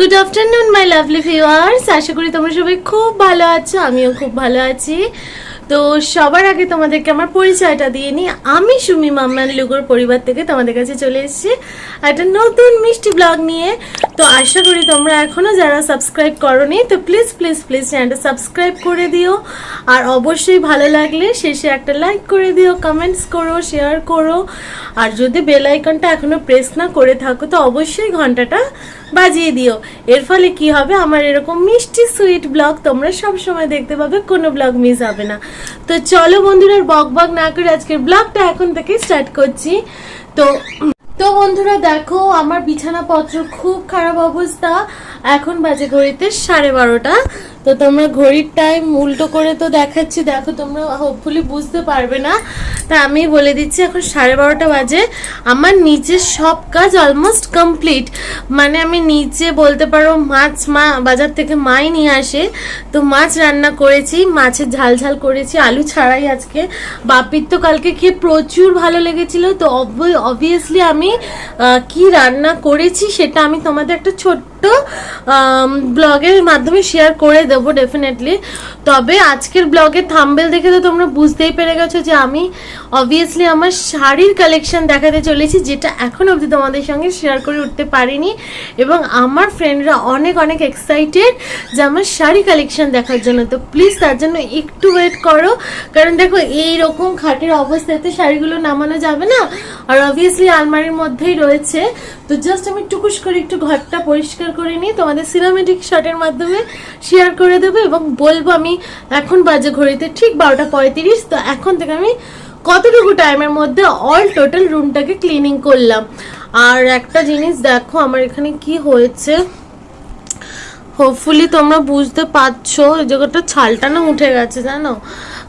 Good afternoon my lovely viewers আশা করি তোমরা সবাই খুব ভালো আছো, আমিও খুব ভালো আছি। তো সবার আগে তোমাদেরকে আমার পরিচয়টা দিয়ে নিই। আমি সুমি মাম্মান লুগোর পরিবার থেকে তোমাদের কাছে চলে এসেছি একটা নতুন মিষ্টি ব্লগ নিয়ে। তো আশা করি তোমরা এখনও যারা সাবস্ক্রাইব করনি, তো প্লিজ প্লিজ প্লিজ চ্যানেলটা সাবস্ক্রাইব করে দিও। আর অবশ্যই ভালো লাগলে শেষে একটা লাইক করে দিও কমেন্টস করো শেয়ার করো। আর যদি বেল আইকনটা এখনও প্রেস না করে থাকো, তো অবশ্যই ঘন্টাটা বাজিয়ে দিও। এর ফলে কি হবে? আমার এরকম মিষ্টি সুইট ব্লগ তোমরা সব সময় দেখতে পাবে, কোনো ব্লগ মিস হবে না। তো চলো বন্ধুরা বক বক না করে আজকের ব্লগটা এখন থেকে স্টার্ট করছি। তো তো বন্ধুরা, দেখো, আমার বিছানাপত্র খুব খারাপ অবস্থা। এখন বাজে ঘড়িতে সাড়ে বারোটা। তো তোমরা ঘড়ির টাইম উল্টো করে তো দেখাচ্ছি। দেখো, তোমরা হোপফুলি বুঝতে পারবে না। তা আমি বলে দিচ্ছি, এখন সাড়ে বারোটা বাজে। আমার নিচের সব কাজ অলমোস্ট কমপ্লিট মানে আমি নিচে বলতে পারো, মাছ মা, বাজার থেকে মাই নিয়ে আসে। তো মাছ রান্না করেছি, মাছের ঝাল ঝাল করেছি, আলু ছাড়াই আজকে। বাপির তো কালকে খেয়ে প্রচুর ভালো লেগেছিল। তো অবভিয়াসলি আমি কি রান্না করেছি সেটা আমি তোমাদের একটা ছোট্ট ব্লগের মাধ্যমে শেয়ার করে দেবো ডেফিনেটলি তবে আজকের ব্লগের থাম্বেল দেখে তো তোমরা বুঝতেই পেরে গেছো যে আমি অবভিয়াসলি আমার শাড়ির কালেকশন দেখাতে চলেছি, যেটা এখন অবধি তোমাদের সঙ্গে শেয়ার করে উঠতে পারিনি। এবং আমার ফ্রেন্ডরা অনেক অনেক এক্সাইটেড যে আমার শাড়ি কালেকশন দেখার জন্য। তো প্লিজ তার জন্য একটু ওয়েট করো। কারণ দেখো এই রকম খাটের অবস্থাতে শাড়িগুলো নামানো যাবে না। আর অবভিয়াসলি আলমারির মধ্যেই রয়েছে। তো জাস্ট আমি টুকুস করে একটু ঘরটা পরিষ্কার করে নিয়ে তোমাদের সিনেমেটিক শটের মাধ্যমে শেয়ার করে দেবো এবং বলব আমি এখন বাজে ঘড়িতে ঠিক বারোটা পঁয়ত্রিশ, তো এখন থেকে আমি কতটুকু টাইমের মধ্যে অল টোটাল রুমটাকে ক্লিনিং করলাম। আর একটা জিনিস দেখো, আমার এখানে কি হয়েছে? হোপফুলি তোমরা বুঝতে পারছ জায়গাটা ছালটা না উঠে গেছে, জানো?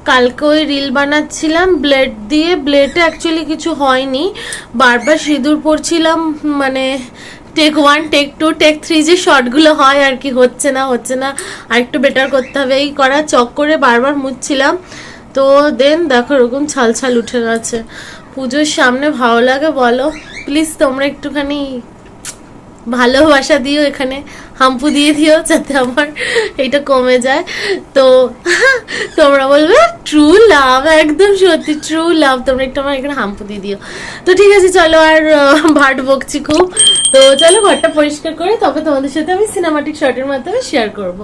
কালকে ওই রিল বানাচ্ছিলাম ব্লেড দিয়ে ব্লেডে অ্যাকচুয়ালি কিছু হয়নি। বারবার সিঁদুর পরছিলাম মানে take one take two take three যে শর্টগুলো হয় আর কি, হচ্ছে না হচ্ছে না আর একটু বেটার করতে হবে। এই করা চক করে বারবার মুছছিলাম। তো দেন দেখো এরকম ছাল ছাল উঠে গেছে। পুজোর সামনে ভালো লাগে, বলো। প্লিজ তোমরা একটুখানি ভালোবাসা দিও এখানে, হাম্পু দিয়ে দিও যাতে আমার এটা কমে যায়। তো, তোমরা বলবে ট্রু লাভ একদম সত্যি ট্রু লাভ তোমরা একটু আমার এখানে হাম্পু দিয়ে দিও। তো ঠিক আছে, চলো আর ভাট বকছি খুব। তো চলো ঘরটা পরিষ্কার করে, তবে তোমাদের সাথে আমি সিনেমাটিক শর্টের মাধ্যমে শেয়ার করব।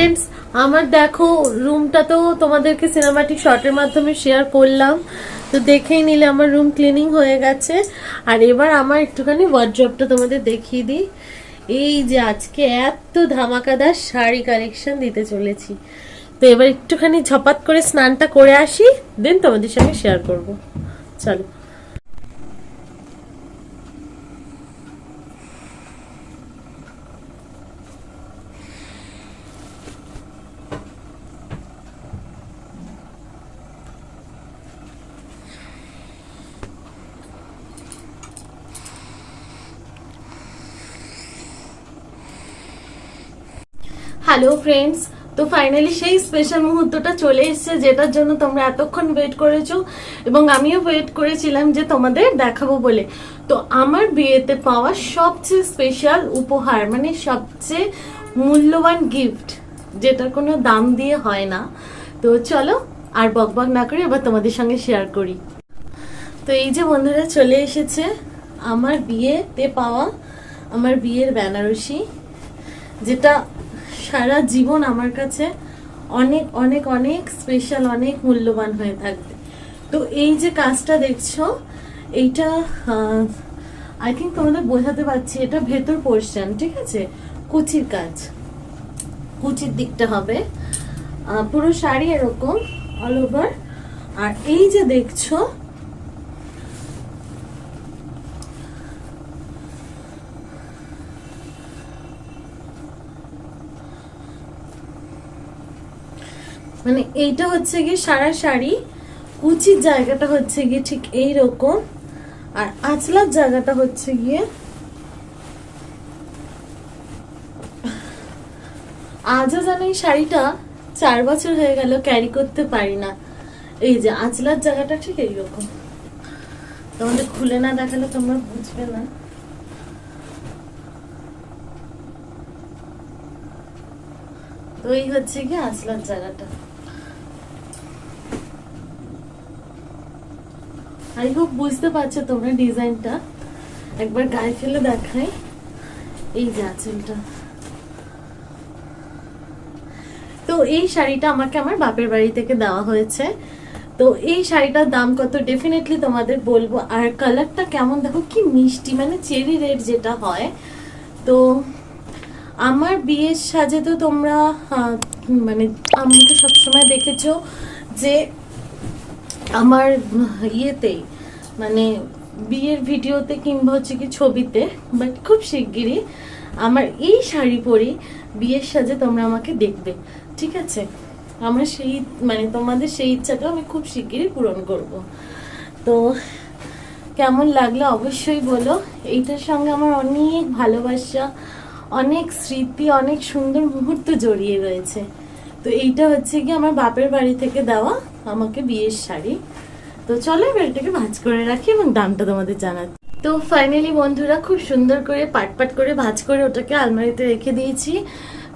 ফ্রেন্ডস আমার দেখো রুমটা তো তোমাদেরকে সিনেমাটিক শর্টের মাধ্যমে শেয়ার করলাম। তো দেখেই নিলে আমার রুম ক্লিনিং হয়ে গেছে। আর এবার আমার একটুখানি ওয়ার্ড্রপটা তোমাদের দেখিয়ে দিই। এই যে আজকে এত ধামাকাদার শাড়ি কালেকশন দিতে চলেছি। তো এবার একটুখানি ঝপাত করে স্নানটা করে আসি দেন তোমাদের সঙ্গে শেয়ার করব। চলো। হ্যালো ফ্রেন্ডস তো ফাইনালি সেই স্পেশাল মুহূর্তটা চলে এসেছে, যেটার জন্য তোমরা এতক্ষণ ওয়েট করেছ এবং আমিও ওয়েট করেছিলাম যে তোমাদের দেখাবো বলে। তো আমার বিয়েতে পাওয়া সবচেয়ে স্পেশাল উপহার মানে সবচেয়ে মূল্যবান গিফট যেটার কোনো দাম দিয়ে হয় না। তো চলো আর বকবক না করে এবার তোমাদের সঙ্গে শেয়ার করি। তো এই যে বন্ধুরা চলে এসেছে, আমার বিয়েতে পাওয়া, আমার বিয়ের বেনারসি, যেটা সারা জীবন আমার কাছে অনেক অনেক অনেক স্পেশাল অনেক মূল্যবান হয়ে থাকবে। তো এই যে কাজটা দেখছ, এইটা আই থিঙ্ক তোমাদের বোঝাতে পারছি, এটা ভেতর পোর্শন ঠিক আছে? কুচির কাজ। কুচির দিকটা হবে। পুরো শাড়ি এরকম অল ওভার আর এই যে দেখছ মানে এইটা হচ্ছে গিয়ে সারা শাড়ি, কুচির জায়গাটা হচ্ছে গিয়ে ঠিক এই রকম আর আঁচলার জায়গাটা হচ্ছে গিয়ে আজও যেন এই শাড়িটা চার বছর হয়ে গেল ক্যারি করতে পারি না। এই যে আঁচলার জায়গাটা ঠিক এইরকম। তোমাদের খুলে না দেখালে তোমরা বুঝবে না। তো এই হচ্ছে কি আঁচলার জায়গাটা। আই হোপ বুঝতে পারছ তোমরা ডিজাইনটা। একবার গায়ে ফেলে দেখাই। এই যে তো এই শাড়িটা আমাকে আমার বাপের বাড়ি থেকে দেওয়া হয়েছে। তো এই শাড়িটার দাম কত? ডেফিনেটলি তোমাদের বলব, আর কালারটা কেমন? দেখো কি মিষ্টি মানে চেরি রেড যেটা হয়। তো আমার বিয়ের সাজে তো তোমরা মানে আমাকে সবসময় দেখেছ যে আমার ইয়েতেই মানে বিয়ের ভিডিওতে কিংবা হচ্ছে কি ছবিতে বাট খুব শিগগিরই আমার এই শাড়ি পরি বিয়ের সাজে তোমরা আমাকে দেখবে, ঠিক আছে? আমার সেই মানে তোমাদের সেই ইচ্ছাটা আমি খুব শিগগিরই পূরণ করব। তো কেমন লাগল অবশ্যই বলো। এইটার সঙ্গে আমার অনেক ভালোবাসা, অনেক স্মৃতি, অনেক সুন্দর মুহূর্ত জড়িয়ে রয়েছে। তো এইটা হচ্ছে কি আমার বাপের বাড়ি থেকে দেওয়া আমাকে বিয়ের শাড়ি। তো চলো এবার এটাকে ভাজ করে রাখি এবং দামটা তোমাদের জানাচ্ছি তো ফাইনালি বন্ধুরা খুব সুন্দর করে পাট পাট করে ভাজ করে ওটাকে আলমারিতে রেখে দিয়েছি।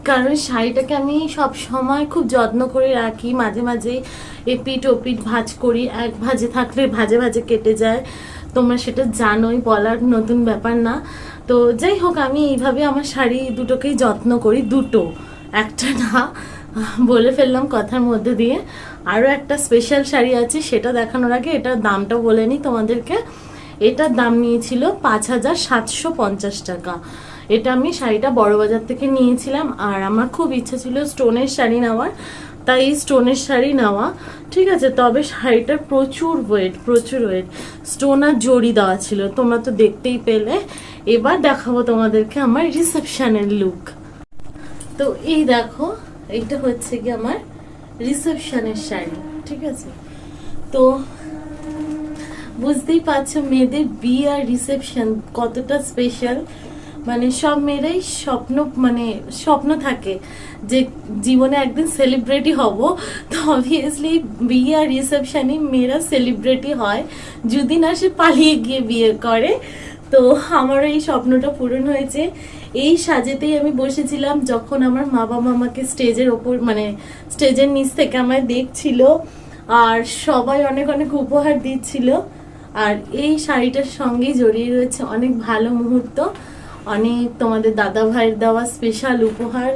কারণ শাড়িটাকে আমি সব সময় খুব যত্ন করে রাখি। মাঝে মাঝে এপিট ওপিট ভাজ করি। এক ভাজে থাকলে ভাজে ভাজে কেটে যায়। তোমরা সেটা জানোই, বলার নতুন ব্যাপার না। তো যাই হোক, আমি এইভাবে আমার শাড়ি দুটোকেই যত্ন করি। দুটো, একটা না। বলে ফেললাম কথার মধ্যে দিয়ে। আরও একটা স্পেশাল শাড়ি আছে, সেটা দেখানোর আগে এটার দামটা বলে নিই তোমাদেরকে। এটার দাম নিয়েছিল পাঁচ হাজার সাতশো পঞ্চাশ টাকা। এটা আমি শাড়িটা বড়বাজার থেকে নিয়েছিলাম, আর আমার খুব ইচ্ছা ছিল স্টোনের শাড়ি নেওয়ার, তাই এই স্টোনের শাড়ি নেওয়া। ঠিক আছে, তবে শাড়িটার প্রচুর ওয়েট প্রচুর ওয়েট স্টোন আর জড়ি দেওয়া ছিল, তোমরা তো দেখতেই পেলে। এবার দেখাবো তোমাদেরকে আমার রিসেপশানের লুক তো এই দেখো এইটা হচ্ছে কি আমার রিসেপশনের শাড়ি, ঠিক আছে? তো বুঝতেই পারছ মেয়েদের বিয়ে আর রিসেপশন কতটা স্পেশাল মানে সব মেয়েরাই স্বপ্ন মানে স্বপ্ন থাকে যে জীবনে একদিন সেলিব্রিটি হব। তো অবভিয়াসলি বিয়ে আর রিসেপশনে মেয়েরা সেলিব্রিটি হয়। যদি না সে পালিয়ে গিয়ে বিয়ে করে। তো আমারও এই স্বপ্নটা পূরণ হয়েছে। এই সাজেতেই আমি বসেছিলাম যখন আমার মা বাবা আমাকে স্টেজের ওপর মানে স্টেজের নিচ থেকে আমায় দেখছিল আর সবাই অনেক অনেক উপহার দিচ্ছিল। আর এই শাড়িটার সঙ্গেই জড়িয়ে রয়েছে অনেক ভালো মুহূর্ত, অনেক তোমাদের দাদা ভাইয়ের দেওয়া স্পেশাল উপহার,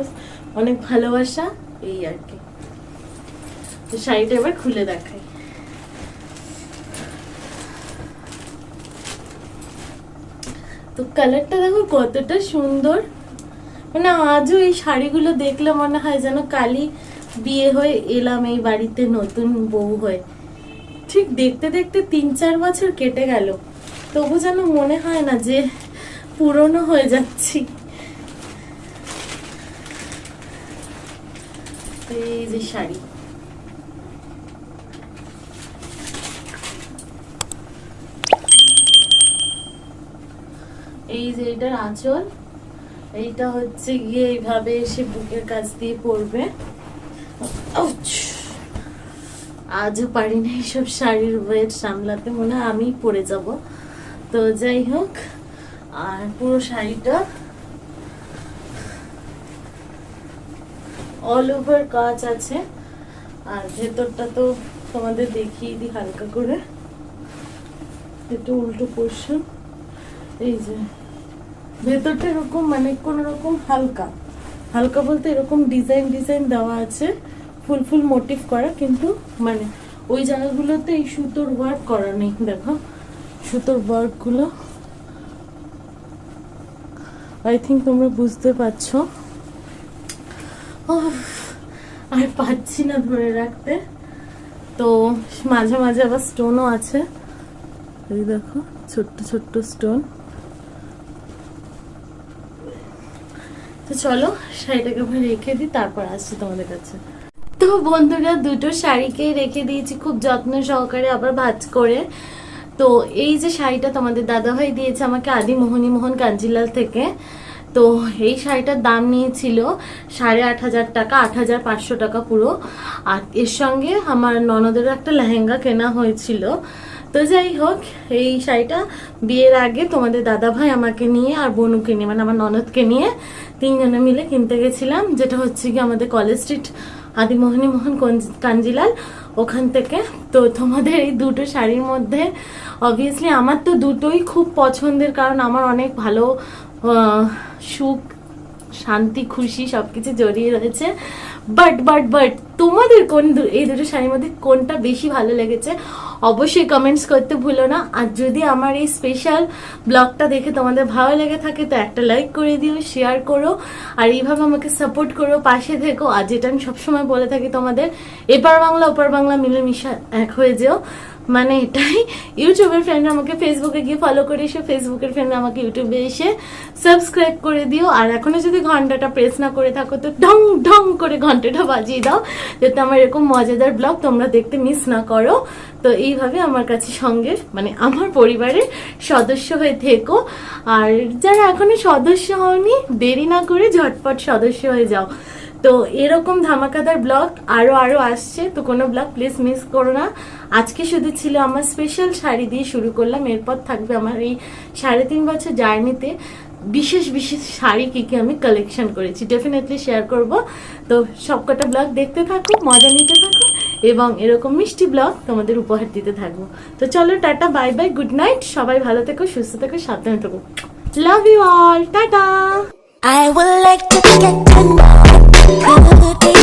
অনেক ভালোবাসা, এই আর কি। তো শাড়িটা এবার খুলে দেখাই। তো কালারটা দেখো কতটা সুন্দর। মানে আজও এই শাড়িগুলো দেখলে মনে হয় যেন কালই বিয়ে হয়ে এলাম এই বাড়িতে নতুন বউ হয়ে। ঠিক দেখতে দেখতে তিন চার বছর কেটে গেল। তবু যেন মনে হয় না যে পুরনো হয়ে যাচ্ছি। এই যে শাড়ি। এই যে এটার আঁচল এইটা হচ্ছে গিয়ে এইভাবে এসে বুকের কাছ দিয়ে পড়বে! আজও পারি না এইসব শাড়ির ওয়েট সামলাতে, মনে হয় আমি পরে যাব। তো যাই হোক, আর পুরো শাড়িটা অল ওভার কাজ আছে। আর ভেতরটা তো তোমাদের দেখিয়ে দিই হালকা করে। একটু উল্টো পোর্শন এই যে, ভেতরটা এরকম মানে কোন রকম হালকা। হালকা বলতে এরকম ডিজাইন ডিজাইন দেওয়া আছে ফুল ফুল মোটিভ করা, কিন্তু মানে ওই জায়গাগুলোতে এই সুতোর ওয়ার্ক করা নেই, দেখো। সুতোর ওয়ার্কগুলো আই থিঙ্ক তোমরা বুঝতে পারছ। আর পাচ্ছি না ধরে রাখতে। তো মাঝে মাঝে আবার স্টোনও আছে। এই দেখো, ছোট্ট ছোট্ট স্টোন চলো, শাড়িটাকে আবার রেখে দিই, তারপর আসছি তোমাদের কাছে। তো বন্ধুরা, দুটো শাড়িকে রেখে দিয়েছি খুব যত্ন সহকারে, আবার ভাজ করে। তো এই যে শাড়িটা তোমাদের দাদাভাই দিয়েছে আমাকে আদি মোহনী মোহন কাঞ্জিলাল থেকে, তো এই শাড়িটার দাম নিয়েছিল সাড়ে আট হাজার টাকা, আট হাজার পাঁচশো টাকা পুরো। আর এর সঙ্গে আমার ননদেরও একটা লেহেঙ্গা কেনা হয়েছিল। তো যাই হোক, এই শাড়িটা বিয়ের আগে তোমাদের দাদা ভাই আমাকে নিয়ে আর বনুকে নিয়ে মানে আমার ননদকে নিয়ে তিনজনে মিলে কিনতে গেছিলাম, যেটা হচ্ছে কি আমাদের কলেজ স্ট্রিট আদিমোহিনী মোহন কাঞ্জিলাল ওখান থেকে। তো তোমাদের এই দুটো শাড়ির মধ্যে অবভিয়াসলি আমার তো দুটোই খুব পছন্দের, কারণ আমার অনেক ভালো সুখ, শান্তি, খুশি সব কিছু জড়িয়ে রয়েছে। বাট বাট বাট তোমাদের কোন এই দুটো শাড়ির মধ্যে কোনটা বেশি ভালো লেগেছে? অবশ্যই কমেন্টস করতে ভুলো না। আর যদি আমার এই স্পেশাল ব্লগটা দেখে তোমাদের ভালো লেগে থাকে, তো একটা লাইক করে দিও শেয়ার করো, আর এইভাবে আমাকে সাপোর্ট করো, পাশে থেকো। আর যেটা আমি সবসময় বলে থাকি তোমাদের, এপার বাংলা, ওপার বাংলা মিলেমিশা এক হয়ে যেও। মানে এটাই। ইউটিউবের ফ্রেন্ড আমাকে ফেসবুকে গিয়ে ফলো করে এসে ফেসবুকের ফ্রেন্ড আমাকে ইউটিউবে এসে সাবস্ক্রাইব করে দিও। আর এখনও যদি ঘন্টাটা প্রেস না করে থাকো তো ঢং ঢং করে ঘন্টাটা বাজিয়ে দাও, যাতে আমার এরকম মজাদার ব্লগ তোমরা দেখতে মিস না করো। তো এইভাবে আমার কাছে সঙ্গে মানে আমার পরিবারের সদস্য হয়ে থেকো। আর যারা এখনও সদস্য হওনি, দেরি না করে ঝটপট সদস্য হয়ে যাও। তো এরকম ধামাকাদার ব্লগ আরও আরও আসছে, তো কোনো ব্লগ প্লিজ মিস করো না। আজকে শুধু ছিল আমার স্পেশাল শাড়ি দিয়ে শুরু করলাম, এরপর থাকবে আমার এই সাড়ে তিন বছর জার্নিতে বিশেষ বিশেষ শাড়ি কি কি আমি কালেকশন করেছি। ডেফিনেটলি শেয়ার করব। তো সবকটা ব্লগ দেখতে থাকো, মজা নিতে থাকো, এবং এরকম মিষ্টি ব্লগ তোমাদের উপহার দিতে থাকব। তো চলো tata bye bye good night সবাই ভালো থেকো, সুস্থ থেকো, সাবধানে থেকো। Love you all tata. I would like to get to know Good, good,